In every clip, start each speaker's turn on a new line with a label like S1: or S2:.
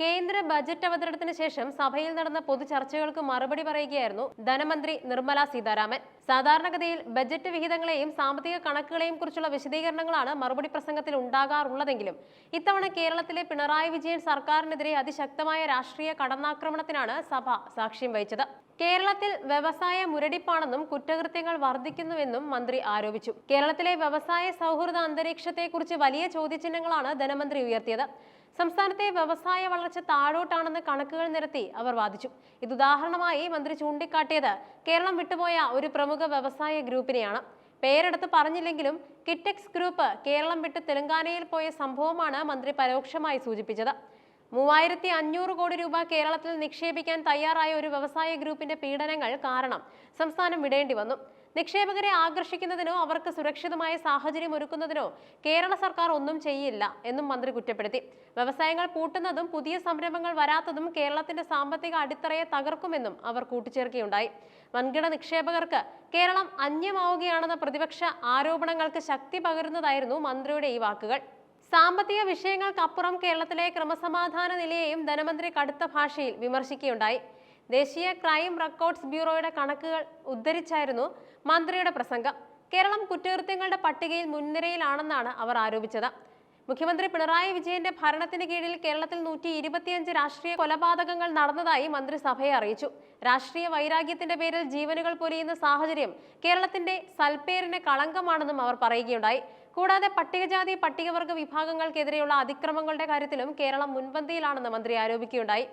S1: കേന്ദ്ര ബജറ്റ് അവതരണത്തിന് ശേഷം സഭയിൽ നടന്ന പൊതുചർച്ചകൾക്ക് മറുപടി പറയുകയായിരുന്നു ധനമന്ത്രി നിർമ്മല സീതാരാമൻ. സാധാരണഗതിയിൽ ബജറ്റ് വിഹിതങ്ങളെയും സാമ്പത്തിക കണക്കുകളെയും കുറിച്ചുള്ള വിശദീകരണങ്ങളാണ് മറുപടി പ്രസംഗത്തിൽ ഉണ്ടാകാറുള്ളതെങ്കിലും ഇത്തവണ കേരളത്തിലെ പിണറായി വിജയൻ സർക്കാരിനെതിരെ അതിശക്തമായ രാഷ്ട്രീയ കടന്നാക്രമണത്തിനാണ് സഭ സാക്ഷ്യം വഹിച്ചത്. കേരളത്തിൽ വ്യവസായ മുരടിപ്പാണെന്നും കുറ്റകൃത്യങ്ങൾ വർദ്ധിക്കുന്നുവെന്നും മന്ത്രി ആരോപിച്ചു. കേരളത്തിലെ വ്യവസായ സൗഹൃദ അന്തരീക്ഷത്തെക്കുറിച്ച് വലിയ ചോദ്യചിഹ്നങ്ങളാണ് ധനമന്ത്രി ഉയർത്തിയത്. സംസ്ഥാനത്തെ വ്യവസായ വളർച്ച താഴോട്ടാണെന്ന് കണക്കുകൾ നിരത്തി അവർ വാദിച്ചു. ഇതുദാഹരണമായി മന്ത്രി ചൂണ്ടിക്കാട്ടിയത് കേരളം വിട്ടുപോയ ഒരു പ്രമുഖ വ്യവസായ ഗ്രൂപ്പിനെയാണ്. പേരെടുത്ത് പറഞ്ഞില്ലെങ്കിലും കിറ്റെക്സ് ഗ്രൂപ്പ് കേരളം വിട്ട് തെലങ്കാനയിൽ പോയ സംഭവമാണ് മന്ത്രി പരോക്ഷമായി സൂചിപ്പിച്ചത്. മൂവായിരത്തി അഞ്ഞൂറ് കോടി രൂപ കേരളത്തിൽ നിക്ഷേപിക്കാൻ തയ്യാറായ ഒരു വ്യവസായ ഗ്രൂപ്പിന്റെ പീഡനങ്ങൾ കാരണം സംസ്ഥാനം വിടേണ്ടി വന്നു. നിക്ഷേപകരെ ആകർഷിക്കുന്നതിനോ അവർക്ക് സുരക്ഷിതമായ സാഹചര്യം ഒരുക്കുന്നതിനോ കേരള സർക്കാർ ഒന്നും ചെയ്യില്ല എന്നും മന്ത്രി കുറ്റപ്പെടുത്തി. വ്യവസായങ്ങൾ പൂട്ടുന്നതും പുതിയ സംരംഭങ്ങൾ വരാത്തതും കേരളത്തിന്റെ സാമ്പത്തിക അടിത്തറയെ തകർക്കുമെന്നും അവർ കൂട്ടിച്ചേർക്കുകയുണ്ടായി. വൻകിട നിക്ഷേപകർക്ക് കേരളം അന്യമാവുകയാണെന്ന പ്രതിപക്ഷ ആരോപണങ്ങൾക്ക് ശക്തി പകരുന്നതായിരുന്നു മന്ത്രിയുടെ ഈ വാക്കുകൾ. സാമ്പത്തിക വിഷയങ്ങൾക്കപ്പുറം കേരളത്തിലെ ക്രമസമാധാന നിലയെയും ധനമന്ത്രി കടുത്ത ഭാഷയിൽ വിമർശിക്കുകയുണ്ടായി. ദേശീയ ക്രൈം റെക്കോർഡ്സ് ബ്യൂറോയുടെ കണക്കുകൾ ഉദ്ധരിച്ചായിരുന്നു മന്ത്രിയുടെ പ്രസംഗം. കേരളം കുറ്റകൃത്യങ്ങളുടെ പട്ടികയിൽ മുൻനിരയിലാണെന്നാണ് അവർ ആരോപിച്ചത്. മുഖ്യമന്ത്രി പിണറായി വിജയന്റെ ഭരണത്തിന് കീഴിൽ കേരളത്തിൽ നൂറ്റി ഇരുപത്തിയഞ്ച് രാഷ്ട്രീയ കൊലപാതകങ്ങൾ നടന്നതായി മന്ത്രി സഭയെ അറിയിച്ചു. രാഷ്ട്രീയ വൈരാഗ്യത്തിന്റെ പേരിൽ ജീവനുകൾ പൊലിയുന്ന സാഹചര്യം കേരളത്തിന്റെ സൽപ്പേരിന് കളങ്കമാണെന്നും അവർ പറയുകയുണ്ടായി. കൂടാതെ പട്ടികജാതി പട്ടികവർഗ വിഭാഗങ്ങൾക്കെതിരെയുള്ള അതിക്രമങ്ങളുടെ കാര്യത്തിലും കേരളം മുൻപന്തിയിലാണെന്ന് മന്ത്രി ആരോപിക്കുകയുണ്ടായി.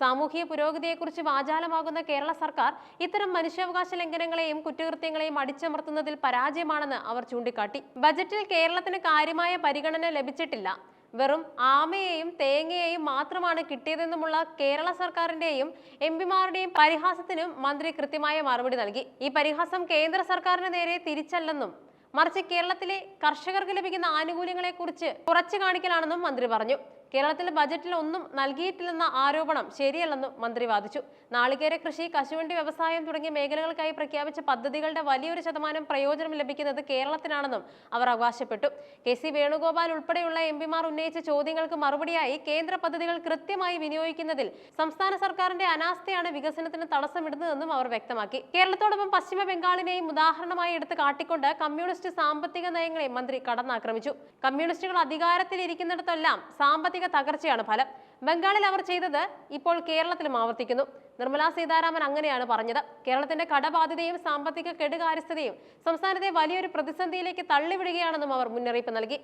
S1: സാമൂഹിക പുരോഗതിയെക്കുറിച്ച് വാചാലമാകുന്ന കേരള സർക്കാർ ഇത്തരം മനുഷ്യാവകാശ ലംഘനങ്ങളെയും കുറ്റകൃത്യങ്ങളെയും അടിച്ചമർത്തുന്നതിൽ പരാജയമാണെന്ന് അവർ ചൂണ്ടിക്കാട്ടി. ബജറ്റിൽ കേരളത്തിന് കാര്യമായ പരിഗണന ലഭിച്ചിട്ടില്ല. വെറും ആമയെയും തേങ്ങയെയും മാത്രമാണ് കിട്ടിയതെന്നുമുള്ള കേരള സർക്കാരിന്റെയും എം പിമാരുടെയും പരിഹാസത്തിനും മന്ത്രി കൃത്യമായ മറുപടി നൽകി. ഈ പരിഹാസം കേന്ദ്ര സർക്കാരിന് നേരെ തിരിച്ചല്ലെന്നും മറിച്ച് കേരളത്തിലെ കർഷകർക്ക് ലഭിക്കുന്ന ആനുകൂല്യങ്ങളെക്കുറിച്ച് കുറച്ചു കാണിക്കലാണെന്നും മന്ത്രി പറഞ്ഞു. കേരളത്തിൽ ബജറ്റിൽ ഒന്നും നൽകിയിട്ടില്ലെന്ന ആരോപണം ശരിയല്ലെന്നും മന്ത്രി വാദിച്ചു. നാളികേര കൃഷി കശുവണ്ടി വ്യവസായം തുടങ്ങിയ മേഖലകൾക്കായി പ്രഖ്യാപിച്ച പദ്ധതികളുടെ വലിയൊരു ശതമാനം പ്രയോജനം ലഭിക്കുന്നത് കേരളത്തിനാണെന്നും അവർ അവകാശപ്പെട്ടു. കെ സി വേണുഗോപാൽ ഉൾപ്പെടെയുള്ള എം പിമാർ ഉന്നയിച്ച ചോദ്യങ്ങൾക്ക് മറുപടിയായി കേന്ദ്ര പദ്ധതികൾ കൃത്യമായി വിനിയോഗിക്കുന്നതിൽ സംസ്ഥാന സർക്കാരിന്റെ അനാസ്ഥയാണ് വികസനത്തിന് തടസ്സമിടുന്നതെന്നും അവർ വ്യക്തമാക്കി. കേരളത്തോടൊപ്പം പശ്ചിമ ബംഗാളിനെയും ഉദാഹരണമായി എടുത്ത് കാട്ടിക്കൊണ്ട് കമ്മ്യൂണിസ്റ്റ് സാമ്പത്തിക നയങ്ങളെ മന്ത്രി കടന്നാക്രമിച്ചു. കമ്മ്യൂണിസ്റ്റുകൾ അധികാരത്തിലിരിക്കുന്നിടത്തെല്ലാം സാമ്പത്തിക തകർച്ചയാണ് ഫലം. ബംഗാളിൽ അവർ ചെയ്തത് ഇപ്പോൾ കേരളത്തിലും ആവർത്തിക്കുന്നു. നിർമ്മലാ സീതാരാമൻ അങ്ങനെയാണ് പറഞ്ഞത്. കേരളത്തിന്റെ കടബാധ്യതയും സാമ്പത്തിക കെടുകാര്യസ്ഥതയും സംസ്ഥാനത്തെ വലിയൊരു പ്രതിസന്ധിയിലേക്ക് തള്ളിവിടുകയാണെന്നും അവർ മുന്നറിയിപ്പ് നൽകി.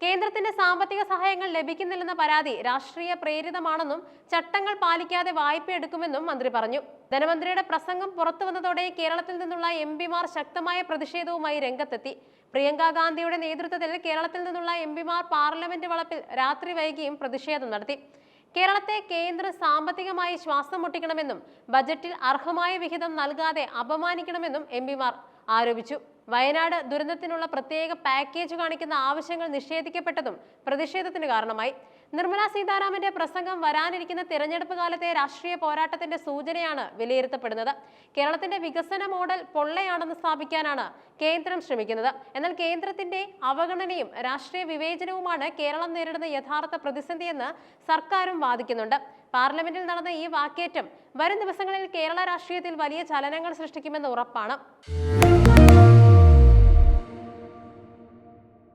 S1: കേന്ദ്രത്തിന്റെ സാമ്പത്തിക സഹായങ്ങൾ ലഭിക്കുന്നില്ലെന്ന പരാതി രാഷ്ട്രീയ പ്രേരിതമാണെന്നും ചട്ടങ്ങൾ പാലിക്കാതെ വായ്പ എടുക്കുമെന്നും മന്ത്രി പറഞ്ഞു. ധനമന്ത്രിയുടെ പ്രസംഗം പുറത്തു വന്നതോടെ കേരളത്തിൽ നിന്നുള്ള എം ശക്തമായ പ്രതിഷേധവുമായി രംഗത്തെത്തി. പ്രിയങ്ക ഗാന്ധിയുടെ നേതൃത്വത്തിൽ കേരളത്തിൽ നിന്നുള്ള എം പിമാർ പാർലമെന്റ് വളപ്പിൽ രാത്രി വൈകിയും പ്രതിഷേധം നടത്തി. കേരളത്തെ കേന്ദ്ര സാമ്പത്തികമായി ശ്വാസം മുട്ടിക്കണമെന്നും ബജറ്റിൽ അർഹമായ വിഹിതം നൽകാതെ അപമാനിക്കണമെന്നും എം ആരോപിച്ചു. വയനാട് ദുരന്തത്തിനുള്ള പ്രത്യേക പാക്കേജ് കാണിക്കുന്ന ആവശ്യങ്ങൾ നിഷേധിക്കപ്പെട്ടതും പ്രതിഷേധത്തിന് കാരണമായി. നിർമ്മലാ സീതാരാമന്റെ പ്രസംഗം വരാനിരിക്കുന്ന തിരഞ്ഞെടുപ്പ് കാലത്തെ രാഷ്ട്രീയ പോരാട്ടത്തിന്റെ സൂചനയാണ് വിലയിരുത്തപ്പെടുന്നത്. കേരളത്തിന്റെ വികസന മോഡൽ പൊള്ളയാണെന്ന് സ്ഥാപിക്കാനാണ് കേന്ദ്രം ശ്രമിക്കുന്നത്. എന്നാൽ കേന്ദ്രത്തിന്റെ അവഗണനയും രാഷ്ട്രീയ വിവേചനവുമാണ് കേരളം നേരിടുന്ന യഥാർത്ഥ പ്രതിസന്ധിയെന്ന് സർക്കാരും വാദിക്കുന്നുണ്ട്. പാർലമെന്റിൽ നടന്ന ഈ വാക്കേറ്റം വരും ദിവസങ്ങളിൽ കേരള രാഷ്ട്രീയത്തിൽ വലിയ ചലനങ്ങൾ സൃഷ്ടിക്കുമെന്ന് ഉറപ്പാണ്.